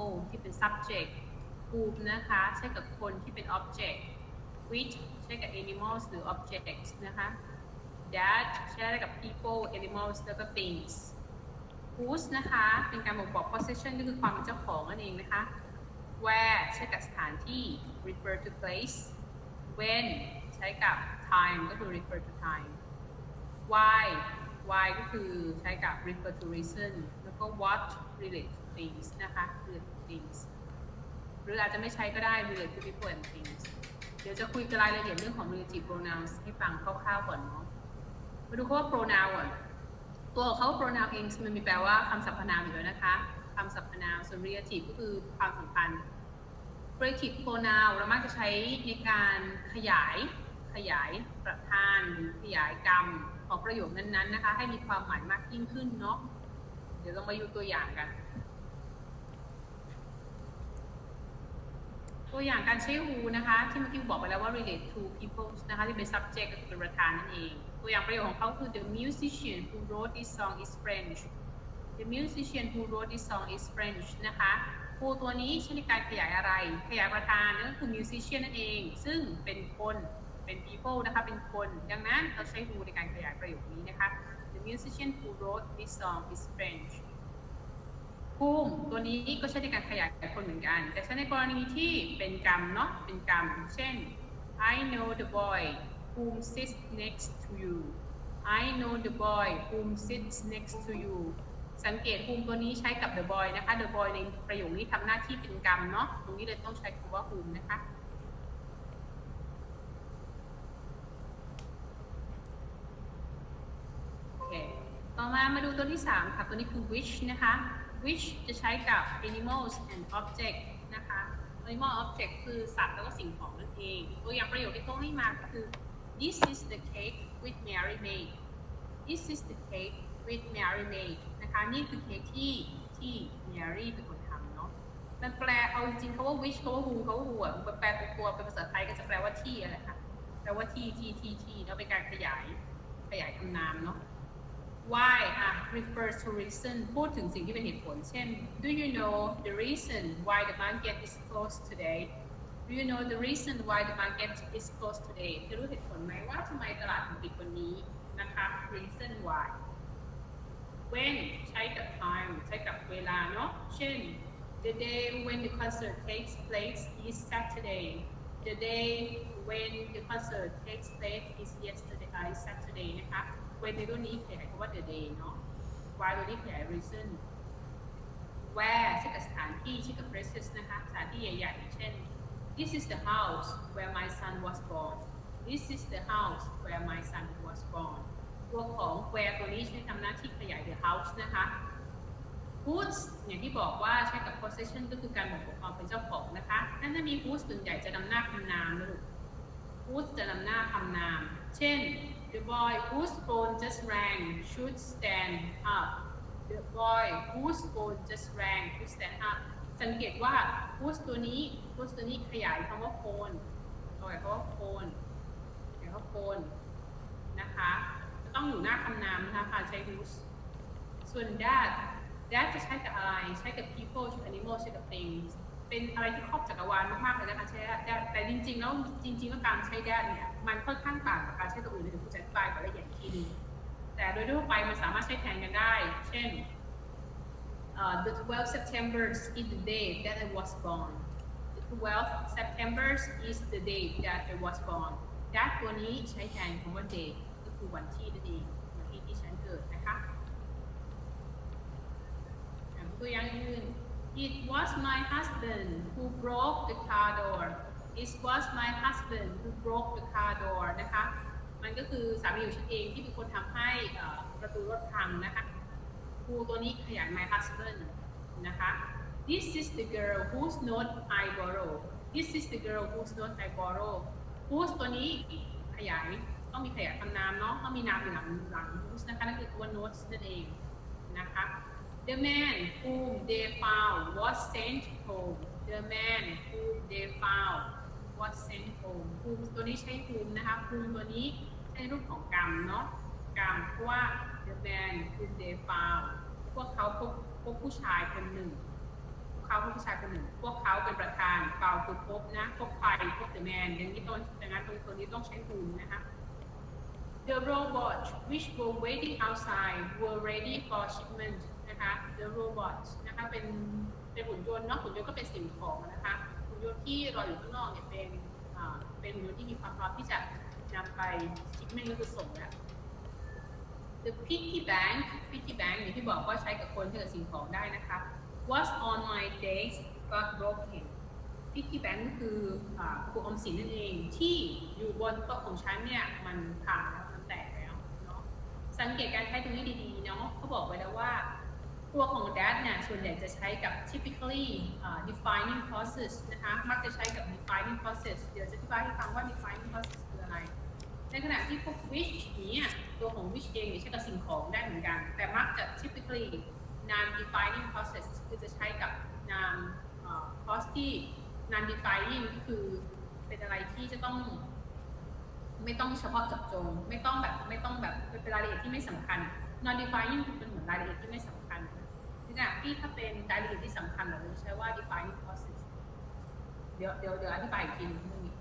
people ที่เป็น subject whom นะคะ ใช้กับคนที่เป็น object which ใช้กับ animals หรือ objects นะคะ that ใช้กับ people animals แล้วก็ things whose นะคะ เป็นการบ่งบอก possession ก็คือความเป็นเจ้าของนั่นเองนะคะ where ใช้กับสถานที่ refer to place when ใช้กับ time ก็คือ refer to time why why ก็คือใช้กับ refer to reason แล้วก็ what relate to things นะคะ relate to things หรืออาจจะไม่ใช้ก็ได้ relate to people and things เดี๋ยวจะคุยกันรายละเอียดเรื่องของ relative pronouns ให้ฟังคร่าวๆก่อนเนาะมาดูคำว่า pronoun ก่อนตัวของเขา pronoun เองมันมีแปลว่าคำสรรพนามอยู่แล้วนะคะคำสรรพนามส่วน relative ก็คือความสัมพันธ์ relative pronoun เรามักจะใช้ในการขยายขยายประธานหรือขยายกรรมของประโยคนั้นๆนะคะ ให้มีความหมายมากยิ่งขึ้นเนาะเดี๋ยวเรามาดูตัวอย่างกัน ตัวอย่างการใช้ who นะคะที่เมื่อกี้บอกไปแล้วว่า relate to people นะคะที่เป็น subject ก็คือเป็นประธานนั่นเอง ตัวอย่างประโยคของเขาคือ the musician who wrote this song is French the musician who wrote this song is French นะคะ who ตัวนี้ใช้ในการขยายอะไร ขยายประธานนั่นก็คือ musician นั่นเอง ซึ่งเป็นคนเป็น people นะคะเป็นคน ดังนั้นเราใช้ who ในการขยายประโยคนี้นะคะ the musician who wrote this song is French whom ตัวนี้ก็ใช้ในการขยายคนเหมือนกัน แต่ใช้ในกรณีที่เป็นกรรมเนาะเป็นกรรม เช่น I know the boy whom sits next to you I know the boy whom sits next to you สังเกต whom ตัวนี้ใช้กับ the boy นะคะ the boy ในประโยคนี้ทำหน้าที่เป็นกรรมเนาะตรงนี้เลยต้องใช้คำว่า whom นะคะโอเคต่อมามาดูตัวที่ 3 ค่ะ ตัวนี้คือ which นะคะ which จะใช้กับ animals and object นะคะ animal object คือสัตว์แล้วก็สิ่งของนั่นเอง ตัวอย่างประโยคที่เขาให้มาก็คือ this is the cake with Mary made this is the cake with Mary made นะคะนี่คือเค้กที่ที่ Mary เป็นคนทำเนาะมันแปลเอาจริงเขาว่า which เขาว่า who เขาว่า who อะมันแปลเป็นตัวเป็นภาษาไทยก็จะแปลว่าที่อะไรค่ะแปลว่าที่ที่ที่ที่แล้วเป็นการขยายขยายคำนามเนาะ why อ่ะ refers to reason พูดถึงสิ่งที่เป็นเหตุผล เช่น do you know the reason why the market is closed today do you know the reason why the market is closed today จะรู้เหตุผลไหมว่าทำไมตลาดถึงปิดวันนี้นะคะ reason why when ใช้กับ time ใช้กับเวลาเนาะ เช่น the day when the concert takes place is Saturday the day when the concert takes place is yesterday uh, is Saturday นะคะ When ในตัวนี้ขยายคำว่า the day เนาะ why ตัวนี้ขยาย reason where ใช้กับสถานที่ใช้กับ places นะคะสถานที่ใหญ่ๆเช่น this is the house where my son was born this is the house where my son was born ตัวของ where ตัวนี้ใช้ทำหน้าที่ขยาย the house นะคะ Who's อย่างที่บอกว่าใช้กับ possession ก็คือการบ่งบอกความเป็นเจ้าของนะคะนั่นถ้ามี who's ส่วนใหญ่จะนำหน้าคำนามนะลูก who's จะนำหน้าคำนาม เช่น the boy whose phone just rang should stand up the boy whose phone just rang should stand up สังเกตว่า whose ตัวนี้ whose ตัวนี้ขยายคำว่า phone ขยายคำว่า phone ขยายคำว่า phone นะคะจะต้องอยู่หน้าคำนามนะคะใช้ whose ส่วน that that จะใช้กับอะไร ใช้กับ people ใช้กับ animal ใช้กับ things เป็นอะไรที่ครอบจักรวาลมากๆเลยนะคะใช้ that แต่จริงๆแล้วจริง ๆ แล้วการใช้ that เนี่ย มันค่อนข้างต่างกับการใช้ตัวอื่นเดี๋ยวผมจะอธิบายกับละเอียดอีกทีนึงแต่โดยทั่วไปมันสามารถใช้แทนกันได้ เช่น uh, the 12th September is the day that I was born the 12th September is the day that I was born that ตัวนี้ใช้แทนคำว่า day ก็คือวันที่นั่นเองวันที่ที่ฉันเกิดนะคะตัวอย่างอื่น It was my husband who broke the car door It was my husband who broke the car door นะคะ มันก็คือสามีของฉันเองที่เป็นคนทำให้ประตูรถพังนะคะ who ตัวนี้ขยาย my husband นะคะ This is the girl whose note I borrow This is the girl whose note I borrow whose ตัวนี้ขยายต้องมีขยายคำนามเนาะต้องมีนามอยู่หลังหลัง whose นะคะนั่นคือตัว notes นั่นเองนะคะ The man whom they found was sent home. The man whom they found was sent home. whom ตัวนี้ใช้ whom นะคะ whom ตัวนี้ใช้รูปของกรรมเนาะกรรมเพราะว่า the man whom they found พวกเขาพบพบผู้ชายคนหนึ่งเเขาคือผู้ชายคนหนึ่ง พวกเขาเป็นประธานเปาคือพบนะพวกใครพวก the man อย่างนี้ต้นดังนั้นตรงตัวนี้ต้องใช้ who นะคะ The robots which were waiting outside were ready for shipment นะคะ The robots นะคะเป็นเป็นหุ่นยนต์เนาะหุ่นยนต์ก็เป็นสิ่งของนะคะ ยนต์ที่เรออยู่ข้างนอกเนี่ยเป็นเป็นหุ่นยนต์ที่มีความพร้อมที่จะนำไป shipment ก็คือส่งแล้ว The piggy bank piggy bank อย่างที่บอกว่าใช้กับคนใช้กับสิ่งของได้นะคะ What's on my desk got broken piggy bank ก็คืออ่าครูออมสินนั่นเองที่อยู่บนโต๊ะของฉันเนี่ยมันพังแล้วมันแตกแล้วเนาะสังเกตการใช้ตรงนี้ดีๆเนาะเขาบอกไว้แล้วว่า ตัวของ that เนี่ยส่วนใหญ่จะใช้กับ typically อ่า defining process นะคะมักจะใช้กับ defining process เดี๋ยวจะอธิบายให้ฟังว่า defining process คืออะไร ในขณะที่พวก which นี้อะตัวของ which เองเนี่ยใช้กับสิ่งของได้เหมือนกัน แต่มักจะ typically non defining process คือจะใช้กับนามเอ่อ cause ที่ non defining ก็คือเป็นอะไรที่จะต้องไม่ต้องเฉพาะเจาะจง ไม่ต้องแบบไม่ต้องแบบเป็นรายละเอียดที่ไม่สำคัญ non defining คือเป็นเหมือนรายละเอียดที่ไม่สำคัญ ในขณะที่ถ้าเป็นรายละเอียดที่สำคัญเราใช้ว่า defining process เดี๋ยวเดี๋ยวเดี๋ยวอธิบายอีกทีนึงเรื่งนี้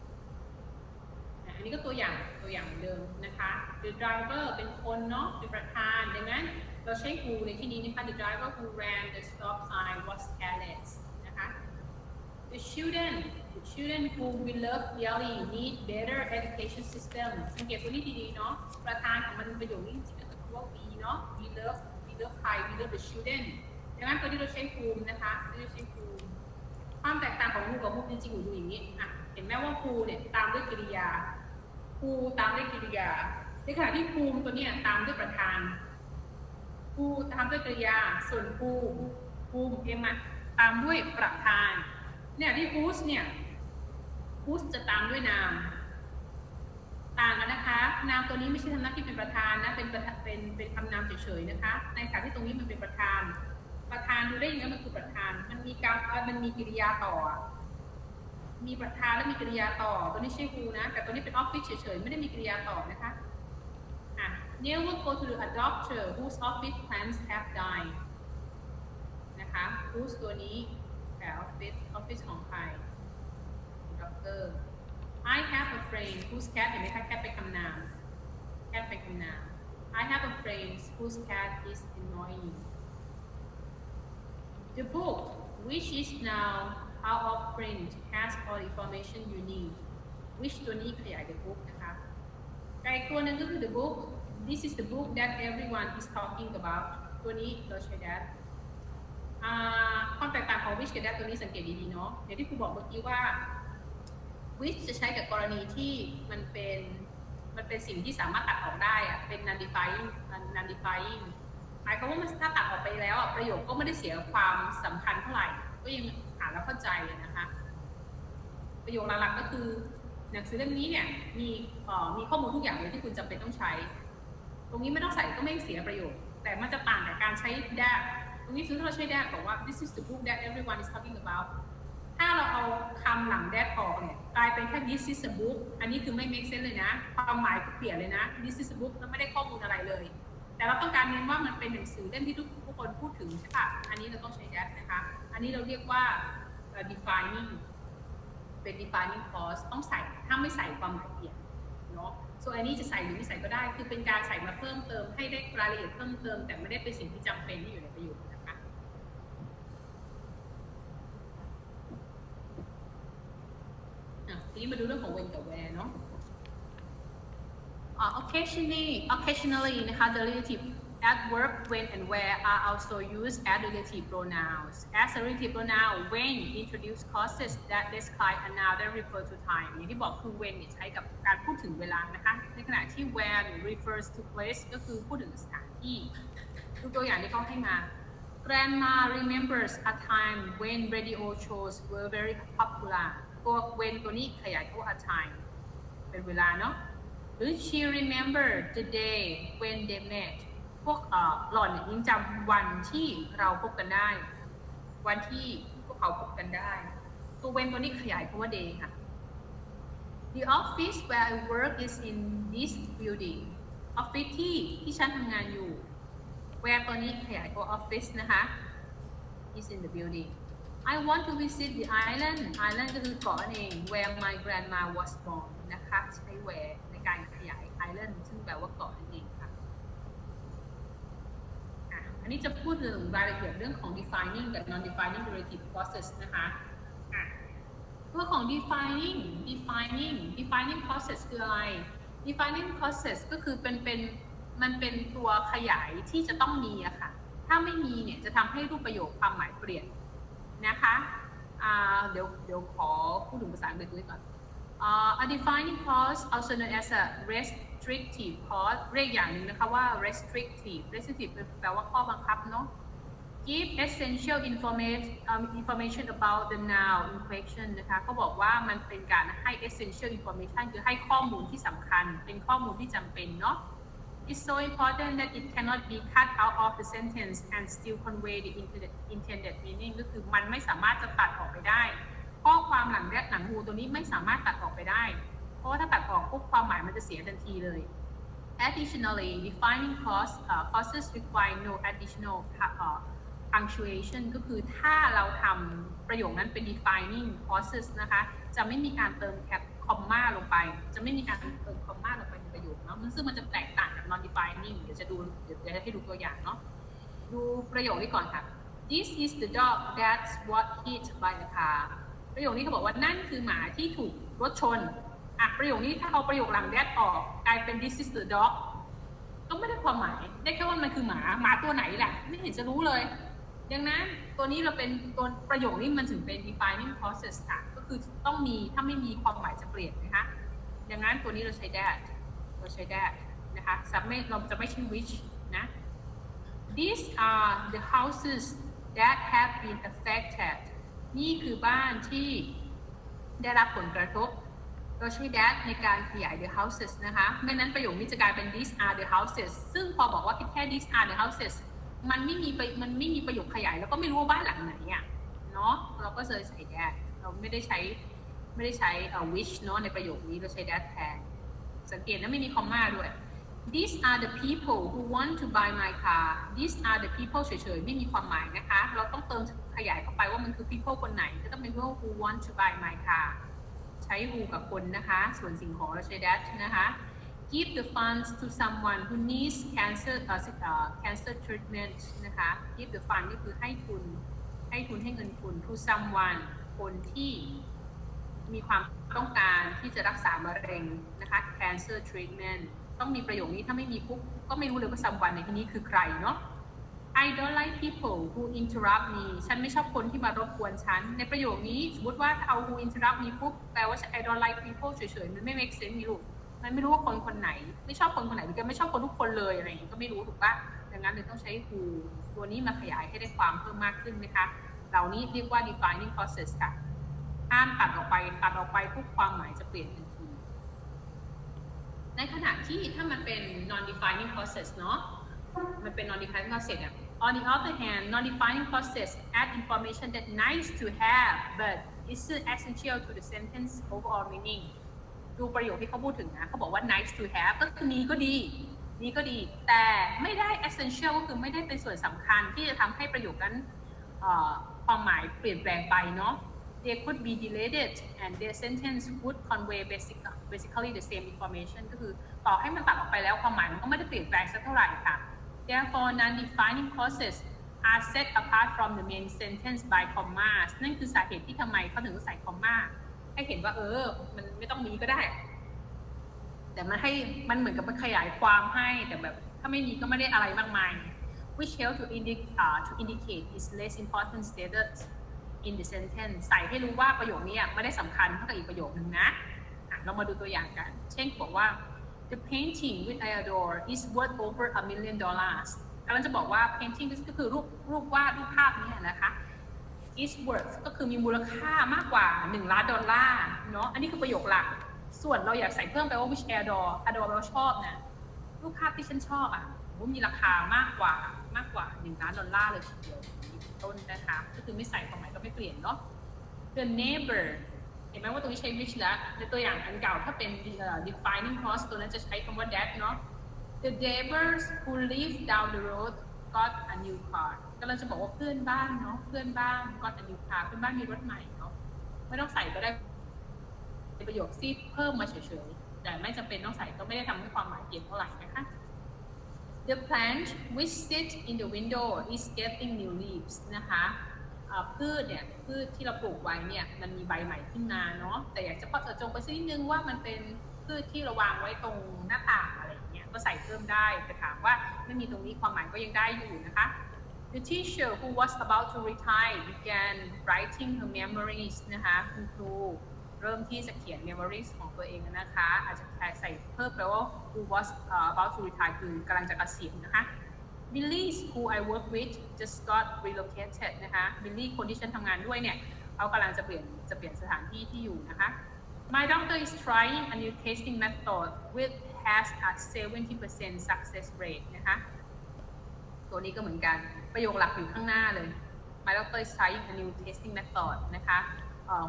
อันนี้ก็ตัวอย่างตัวอย่างเดิมนะคะ the driver เป็นคนเนาะเป็นประธานดังนั้นเราใช้ who ในที่นี้นะคะ the driver who ran the stop sign was careless นะคะ the children the children who we love dearly need better education system สังเกตตัวนี้ดีๆเนาะประธานของมันประโยคนี้จริงๆก็คือว่า we เนาะ we love we love ใคร we love the children ดังนั้นตัวที่เราใช้ who นะคะเราใช้ who ความแตกต่างของ who กับ who จริงๆอยู่อย่างนี้อะเห็นไหมว่า who เนี่ยตามด้วยกริยาภูตามด้วยกริยาในขณะที่ภูมิตัวนี้ตามด้วยประธานภูตามด้วยกริยา ส่วนภูภูมิเอ็มอะตามด้วยประธาน เนี่ยที่ฮูสเนี่ยฮูสจะตามด้วยนามต่างกันนะคะ นามตัวนี้ไม่ใช่ทำหน้าที่เป็นประธานนะเป็นเป็นเป็นคำนามเฉยๆนะคะ ในขณะที่ตรงนี้มันเป็นประธาน ประธานดูได้ยังไงมันคือประธาน มันมีการมันมีกิริยาต่อ มีประธานและมีกิริยาต่อ ตัวนี้ใช่ who นะ แต่ตัวนี้เป็น office เฉยๆ ไม่ได้มีกิริยาต่อนะคะ อะ never go to a doctor whose office plants have died นะคะ whose ตัวนี้แต่ office office ของใคร doctor I have a friend whose cat เห็นไหมคะ cat เป็นคำนาม cat เป็นคำนาม I have a friend whose cat is annoying The book, which is now out of print, has all the information you need. Which ตัวนี้ขยาย the book นะคะแต่ตัวหนึงก็คือ the book. This is the book that everyone is talking about. ตัวนี้เราใช้ that อ่าความแตกต่างของ which กับ that ตัวนี้สังเกตดีๆเนาะอย่างที่ครูบอกเมื่อกี้ว่า which จะใช้กับกรณีที่มันเป็นมันเป็นสิ่งที่สามารถตัดออกได้อะเป็น non defying ายความว่ามันถ้าตัดออกไปแล้วอะประโยคก็ไม่ได้เสียความสำคัญเท่าไหร่ ก็ยังอ่านแล้วเข้าใจเลยนะคะ ประโยคหลักๆก็คือหนังสือเล่มนี้เนี่ยมีมีข้อมูลทุกอย่างเลยที่คุณจำเป็นต้องใช้ ตรงนี้ไม่ต้องใส่ก็ไม่เสียประโยชน์แต่มันจะต่างกับการใช้ that ตรงนี้คือถ้าเราใช้ that บอกว่า this is the book that everyone is talking about ถ้าเราเอาคำหลัง that ออกเนี่ยกลายเป็นแค่ this is a book อันนี้คือไม่ make sense เลยนะ ความหมายเปลี่ยนเลยนะ this is a book แล้วไม่ได้ข้อมูลอะไรเลย แต่เราต้องการเน้นว่ามันเป็นหนังสือเล่มที่ทุกทุกคนพูดถึงใช่ปะอันนี้เราต้องใช้ that นะคะ อันนี้เราเรียกว่า defining เป็น defining clause ต้องใส่ ถ้าไม่ใส่ความหมายเปลี่ยนเนาะ ส่วนอันนี้จะใส่หรือไม่ใส่ก็ได้ คือเป็นการใส่มาเพิ่มเติมให้ได้รายละเอียดเพิ่มเติม แต่ไม่ได้เป็นสิ่งที่จำเป็นที่อยู่ในประโยคนะคะอะทีนี้มาดูเรื่องของ when กับ where เนาะ Uh, occasionally, occasionally นะคะ the relative adverb when and where are also used as relative pronouns. As a relative pronoun, when introduce causes that describe a noun that refer to time อย่างที่บอกคือ when เนี่ยใช้กับการพูดถึงเวลานะคะ ในขณะที่ where เนี่ย refers to place ก็คือพูดถึงสถานที่ดูตัวอย่างที่เขาให้มา Grandma remembers a time when radio shows were very popular ตัว when ตัวนี้ขยายตัว a time เป็นเวลาเนาะ หรือ she remember the day when they met พวกเอ่อหล่อนยังจำวันที่เราพบกันได้ วันที่พวกเขาพบกันได้ ตัว when ตัวนี้ขยายคำว่า day ค่ะ The office where I work is in this building ออฟฟิศที่ที่ฉันทำงานอยู่ where ตัวนี้ขยายตัว office นะคะ is in the building I want to visit the island island ก็คือเกาะนั่นเอง where my grandma was born นะคะใช้ where การขยาย island ซึ่งแปลว่าเกาะนั่นเองค่ะอันนี้จะพูดถึงรายละเอียดเรื่องของ defining กับ non-defining relative process นะคะอะตัวของ defining defining defining process คืออะไร defining process ก็คือเป็นเป็นมันเป็นตัวขยายที่จะต้องมีอะค่ะ ถ้าไม่มีเนี่ยจะทำให้รูปประโยคความหมายเปลี่ยนนะคะ เดี๋ยวเดี๋ยวขอพูดถึงภาษาอังกฤษด้วยก่อน อ่า a defining clause also known as a restrictive clause เรียกอย่างหนึ่งนะคะว่า restrictive restrictive แปลว่าข้อบังคับเนาะ give essential information um, information about the noun in question นะคะเขาบอกว่ามันเป็นการให้ essential information คือให้ข้อมูลที่สำคัญ เป็นข้อมูลที่จำเป็นเนาะ It's so important that it cannot be cut out of the sentence and still convey the intended, intended meaning ก็คือมันไม่สามารถจะตัดออกไปได้ ข้อความหลังแรกหนังหูตัวนี้ไม่สามารถตัดออกไปได้ เพราะว่าถ้าตัดออกปุ๊บความหมายมันจะเสียทันทีเลย Additionally defining clause uh, clauses require no additional uh, punctuation ก็คือถ้าเราทำประโยคนั้นเป็น defining clauses นะคะ จะไม่มีการเติมแคปคอมมาลงไป จะไม่มีการเติมคอมมาลงไปในประโยคเนาะซึ่งมันจะแตกต่างกับ non defining เดี๋ยวจะดูเดี๋ยวจะให้ดูตัวอย่างเนาะดูประโยคนี้ก่อนค่ะ This is the dog that's what hit by the car ประโยคนี้เขาบอกว่านั่นคือหมาที่ถูกรถชนอะประโยคนี้ถ้าเอาประโยคหลัง that ออกกลายเป็น this is the dog ก็ไม่ได้ความหมาย ได้แค่ว่ามันคือหมาหมาตัวไหนแหละไม่เห็นจะรู้เลย ดังนั้นตัวนี้เราเป็นตัวประโยคนี้มันถึงเป็น defining process ค่ะก็คือต้องมีถ้าไม่มีความหมายจะเปลี่ยนนะคะดังนั้นตัวนี้เราใช้ that เราใช้ that นะคะจะไม่เราจะไม่ใช่ which นะ These are the houses that have been affected นี่คือบ้านที่ได้รับผลกระทบ เราใช้ that ในการขยาย the houses นะคะ ไม่นั้นประโยคนี้จะกลายเป็น these are the houses ซึ่งพอบอกว่าแค่ these are the houses มันไม่มีปมันไม่มีประโยคขยาย แล้วก็ไม่รู้ว่าบ้านหลังไหนอะเนาะเราก็เลยใช้ that เราไม่ได้ใช้ไม่ได้ใช้ which เนาะในประโยคนี้เราใช้ that แทนสังเกตนะไม่มีคอมมาด้วย These are the people who want to buy my car These are the people เฉยๆ ไม่มีความหมายนะคะ เราต้องเติมขยายเข้าไปว่ามันคือ people คนไหน ก็ต้องเป็น people who want to buy my car ใช้ who กับคนนะคะ ส่วนสิ่งของเราใช้ that นะคะ Give the funds to someone who needs cancer uh, cancer treatment นะคะ Give the fund ก็คือให้ทุน ให้ทุนให้เงินทุน to someone คนที่มีความต้องการที่จะรักษามะเร็งนะคะ cancer treatment ต้องมีประโยคนี้ถ้าไม่มีปุ๊บก็ไม่รู้เลยว่า someone ในที่นี้คือใครเนาะ I don't like people who interrupt me ฉันไม่ชอบคนที่มารบกวนฉัน ในประโยคนี้สมมติว่าเอา who interrupt me ปุ๊บแปลว่า I don't like people เฉยๆ มันไม่ make sense มีลูก มันไม่รู้ว่าคนคนไหน ไม่ชอบคนคนไหนหรือกันไม่ชอบคนทุกคนเลยอะไรอย่างนี้ก็ไม่รู้ถูกปะดังนั้นเลยต้องใช้ who ตัวนี้มาขยายให้ได้ความเพิ่มมากขึ้นนะคะ เหล่านี้เรียกว่า defining process ค่ะ ห้ามตัดออกไป ตัดออกไปปุ๊บความหมายจะเปลี่ยนทัน ในขณะที่ถ้ามันเป็น non defining process เนาะ มันเป็น non defining process อะ on the other hand non defining process add information that nice to have but isn't essential to the sentence overall meaning ดูประโยคที่เขาพูดถึงนะ เขาบอกว่า nice to have ก็คือมีก็ดีมีก็ดี แต่ไม่ได้ essential ก็คือไม่ได้เป็นส่วนสำคัญที่จะทำให้ประโยคนั้นความหมายเปลี่ยนแปลงไปเนาะ they could be deleted and their sentence would convey basic basically the same information ก็คือต่อให้มันตัดออกไปแล้วความหมายมันก็ไม่ได้เปลี่ยนแปลงสักเท่าไหร่ค่ะ therefore non-defining clauses are set apart from the main sentence by commas นั่นคือสาเหตุที่ทำไมเขาถึงใส่คอมมาให้เห็นว่าเออ มันไม่ต้องมีก็ได้ แต่มันให้มันเหมือนกับมันขยายความให้แต่แบบถ้าไม่มีก็ไม่ได้อะไรมากมาย which help to, indic, uh, to indicate its less important status in the sentence ใส่ให้รู้ว่าประโยคนี้ไม่ได้สำคัญเท่ากับอีกประโยคนึงนะอะเรามาดูตัวอย่างกัน เช่นบอกว่า the painting which I adore is worth over a million dollars กำลังจะบอกว่า painting ก็คือรูปรูปวาดรูปภาพนี้นะคะ is worth ก็คือมีมูลค่ามากกว่า 1 ล้านดอลลาร์เนาะ อันนี้คือประโยคหลัก ส่วนเราอยากใส่เพิ่มไปว่า which I adore adore แปลว่าชอบนะ รูปภาพที่ฉันชอบอะว่ามีราคามากกว่า มากกว่า1ล้านดอลลาร์เลยทีเดียวต้นนะคะก็คือไม่ใส่ความหมายก็ไม่เปลี่ยนเนาะ the neighbor เห็นไหมว่าตรงนี้ใช้ which แล้วในตัวอย่างอันเก่าถ้าเป็น defining clause ตัวนั้นจะใช้คำว่า that เนาะ the neighbors who live down the road got a new car กำลังจะบอกว่าเพื่อนบ้านเนาะเพื่อนบ้านก็จะมีพาเพื่อนบ้านมีรถใหม่เนาะไม่ต้องใส่ก็ได้เป็นประโยคที่เพิ่มมาเฉยๆแต่ไม่จำเป็นต้องใส่ก็ไม่ได้ทำให้ความหมายเปลี่ยนเท่าไหร่นะคะ The plant which sits in the window is getting new leaves นะคะพืชเนี่ยพืชที่เราปลูกไว้เนี่ยมันมีใบใหม่ขึ้นมาเนาะแต่อยากจะเจาะจงไปสักนิดนึงว่ามันเป็นพืชที่เราวางไว้ตรงหน้าต่างอะไรอย่างเงี้ยก็ใส่เพิ่มได้แต่ถามว่าไม่มีตรงนี้ความหมายก็ยังได้อยู่นะคะ The teacher who was about to retire began writing her memories นะคะคุณครู เริ่มที่จะเขียน memories ของตัวเองนะคะ อาจจะใส่เพิ่มแปลว่า who was about to retire คือกำลังจะเกษียณนะคะ Billy who I work with just got relocated นะคะ Billy คนที่ฉันทำงานด้วยเนี่ยเขากำลังจะเปลี่ยนจะเปลี่ยนสถานที่ที่อยู่นะคะ My doctor is trying a new testing method which has a 70% success rate นะคะ ตัวนี้ก็เหมือนกัน ประโยคหลักอยู่ข้างหน้าเลย My doctor is trying a new testing method นะคะ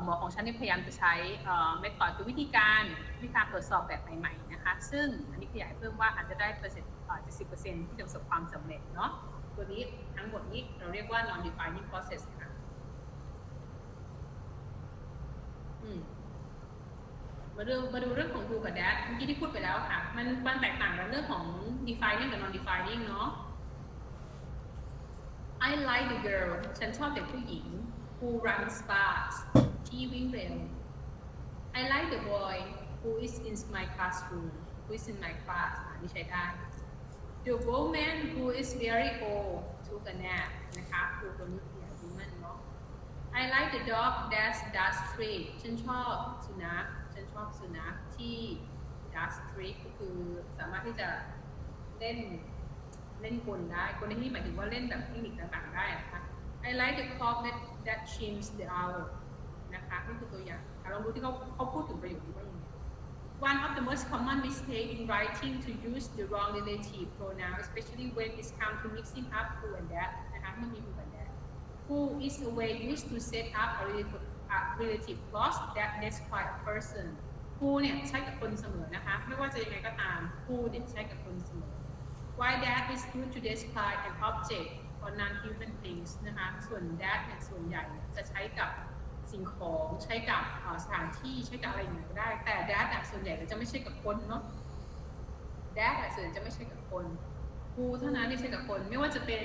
หมอของฉันพยายามจะใช้เอ่อ method คือวิธีการวิธีการตรวจสอบแบบใหม่ๆนะคะซึ่งอันนี้ขยายเพิ่มว่าอาจจะได้เปอร์เซ็นต์เปอ่อ70%ที่จะประสบความสำเร็จเนาะตัวนี้ทั้งหมดนี้เราเรียกว่า non defining process ค่ะมมาดูมาดูเรื่องของ do กับ that เมื่อกี้ที่พูดไปแล้วค่ะ มันมันแตกต่างกันเรื่องของ defining กับ non defining เนาะ I like the girl ฉันชอบเด็กผู้หญิง who runs fast ที่วิ่งเร็ว I like the boy who is in my classroom who is in my class อันนี้ใช้ได้ The woman who is very old took a nap นะคะคือตัวนี้คือ woman เนาะ I like the dog that does treat ฉันชอบสุนัข ฉันชอบสุนัขที่ does treat ก็คือสามารถที่จะเล่นเล่นกลได้กลในที่นี้หมายถึงว่าเล่นแบบเทคนิคต่างๆได้นะคะ I like the clock that that chimes the hour นะคะนี่คือตัวอย่างอะลองดูที่เขาเขาพูดถึงประโยคนี้ว่าอย่างไร One of the most common mistake in writing to use the wrong relative pronoun especially when it's come to mixing up who and that นะคะมื่อมี who and that who is a way used to set up a relative, a relative clause that describe a person who เนี่ยใช้กับคนเสมอนะคะ ไม่ว่าจะยังไงก็ตาม who เนี่ยใช้กับคนเสมอ Why that is used to describe an object or non-human things นะคะ ส่วน that เนี่ยส่วนใหญ่จะใช้กับ สิ่งของใช้กับสถานที่ใช้กับอะไรอย่างเงี้ยก็ได้ แต่ that ส่วนใหญ่จะไม่ใช่กับคนเนาะ that ส่วนใหญ่จะไม่ใช่กับคน who เท่านั้นที่ใช้กับคนไม่ว่าจะเป็น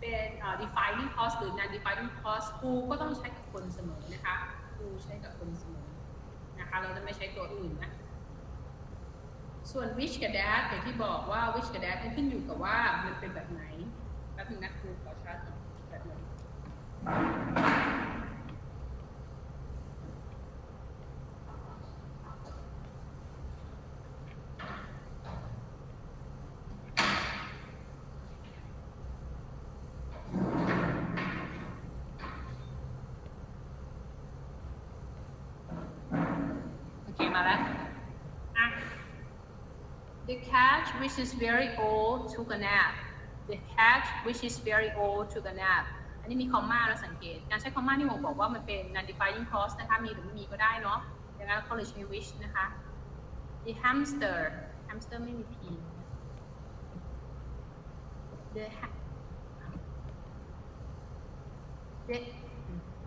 เป็นเอ่อ defining clause หรือ non-defining clause who ก็ต้องใช้กับคนเสมอนะคะ who ใช้กับคนเสมอนะคะเราจะไม่ใช้ตัวอื่นนะส่วน which กับ that อย่างที่บอกว่า which กับ that ขึ้นอยู่กับว่ามันเป็นแบบไหนแป๊บนึงนะครูขอชาร์จแบบไหนโอเค มาแล้วอะ The cat which is very old took a nap. The cat which is very old took a nap. อันนี้มีคอมมาเราสังเกต การใช้คอมมาที่ผมบอกว่ามันเป็น non-defining clause นะคะ มีหรือไม่มีก็ได้เนาะดังนั้นเขาเลยใช้ which นะคะ The hamster hamster ไม่มี p The ha- The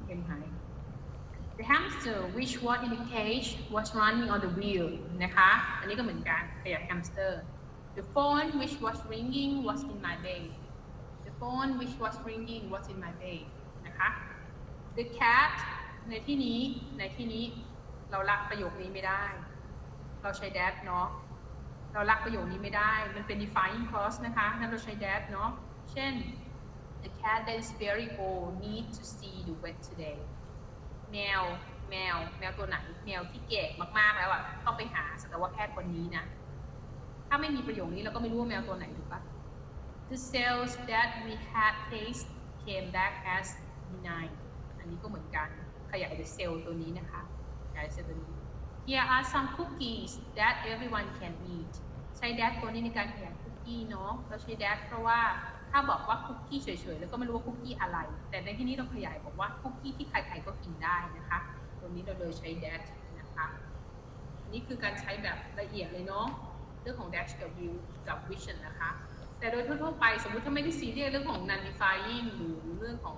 เกมหาย The hamster which was in the cage was running on the wheel นะคะ อันนี้ก็เหมือนกันขยาย hamster The phone which was ringing was in my bed The phone which was ringing was in my bed นะคะ The cat ในที่นี้ในที่นี้เราลักประโยคนี้ไม่ได้ เราใช้ that เนาะเราลักประโยคนี้ไม่ได้ มันเป็น defining clause นะคะงั้นเราใช้ that เนาะ เช่น The cat that is very old need to see the vet today แมวแมวแมวตัวไหนแมวที่แก่มากๆแล้วอะต้องไปหาสัตวแพทย์คนนี้นะ ถ้าไม่มีประโยคนี้เราก็ไม่รู้ว่าแมวตัวไหนถูกปะ The cells that we had taste came back as benign อันนี้ก็เหมือนกันขยาย the cell ตัวนี้นะคะขยาย cell ตัวนี้ Here are some cookies that everyone can eat ใช้ that ตัวนี้ในการขยายคุกกี้เนาะเราใช้ that เพราะว่า ถ้าบอกว่าคุกกี้เฉยๆ แล้วก็ไม่รู้ว่าคุกกี้อะไร แต่ในที่นี้เราขยายบอกว่าคุกกี้ที่ใครๆก็กินได้นะคะตัวนี้เราเลยใช้ that นะคะนี่คือการใช้แบบละเอียดเลยเนาะเรื่องของ dash กับ view กับ vision นะคะแต่โดยทั่วๆไปสมมุติถ้าไม่ได้ซีเรียสเรื่องของ non defying หรือเรื่องของ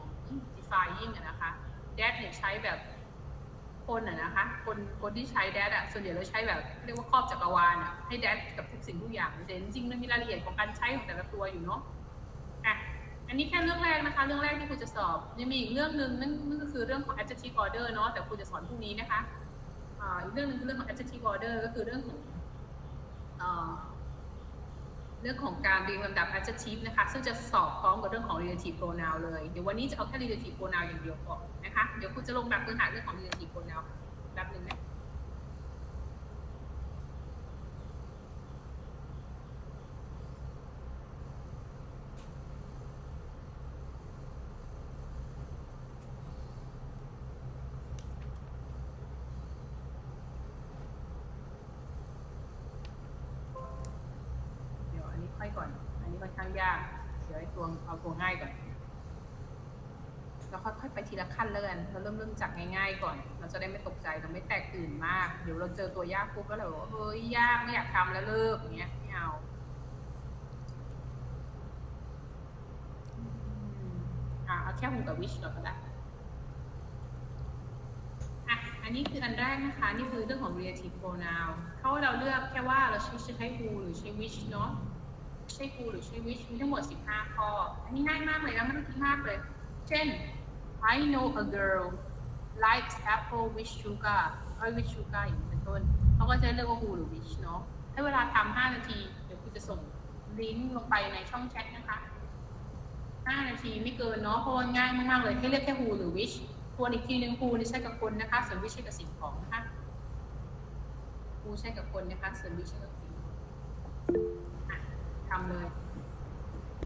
defying นะคะ that เนี่ยใช้แบบคนอะนะคะคนคนที่ใช้ that อะส่วนใหญ่เราใช้แบบเรียกว่าครอบจักรวาลอะให้ that กับทุกสิ่งทุกอย่างแต่จริงๆมันมีรายละเอียดของการใช้ของแต่ละตัวอยู่เนาะ อันนี้แค่เรื่องแรกนะคะ เรื่องแรกที่คุณจะสอบยังมีอีกเรื่องหนึ่งนั่นนั่นก็คือเรื่องของ adjective order เนาะแต่คุณจะสอนพรุ่งนี้นะคะอ่าอีกเรื่องหนึงคือเรื่องของ adjective order ก็คือเรื่องของเรื่องของการเรียงลำดับ adjective นะคะ ซึ่งจะสอบพร้อมกับเรื่องของ relative pronoun เลย เดี๋ยววันนี้จะเอาแค่ relative pronoun อย่างเดียวก่อนนะคะ เดี๋ยวคุณจะลงแบบพื้นฐานเรื่องของ relative pronoun แป๊บนึงนะ เดี๋ยวอันนี้ค่อยก่อน อันนี้ค่อนข้างยากเดี๋ยวไอ้ตัวเอาตัวง่ายก่อนเราค่อยๆไปทีละขั้นแล้วกันเราเริ่มเริ่มจากง่าย ๆ ก่อน เราจะได้ไม่ตกใจเราไม่แตกตื่นมาก เดี๋ยวเราเจอตัวยากปุ๊บแล้วเราบอกว่าเฮ้ยยากไม่อยากทำแล้วเลิกอย่างเงี้ยไม่เอาอะเอาแค่หูกับวิชก่อนก็ได้อะอันนี้คืออันแรกนะคะ นี่คือเรื่องของ relative pronoun เขาเราเลือกแค่ว่าเราใช้ใช้ who หรือใช้ which เนาะ ใช้ who หรือใช้ which มีทั้งหมด 15 ข้อ อันนี้ง่ายมากเลยนะไม่ต้องคิดมากเลย เช่น I know a girl likes apple with sugar เอ้ย with sugar อย่างนี้เป็นต้นเขาก็จะเลือกว่า who หรือ which เนาะให้เวลาทำ5นาที เดี๋ยวคุณจะส่งลิงก์ลงไปในช่องแชทนะคะ 5 นาทีไม่เกินเนาะเพราะว่าง่ายมากๆเลย ให้เลือกแค่ who หรือ which ทวนอีกทีหนึ่ง who นี่ใช้กับคนนะคะ ส่วน which ใช้กับสิ่งของนะคะ who ใช้กับคนนะคะ ส่วน which ใช้กับสิ่งของ อะทำเลย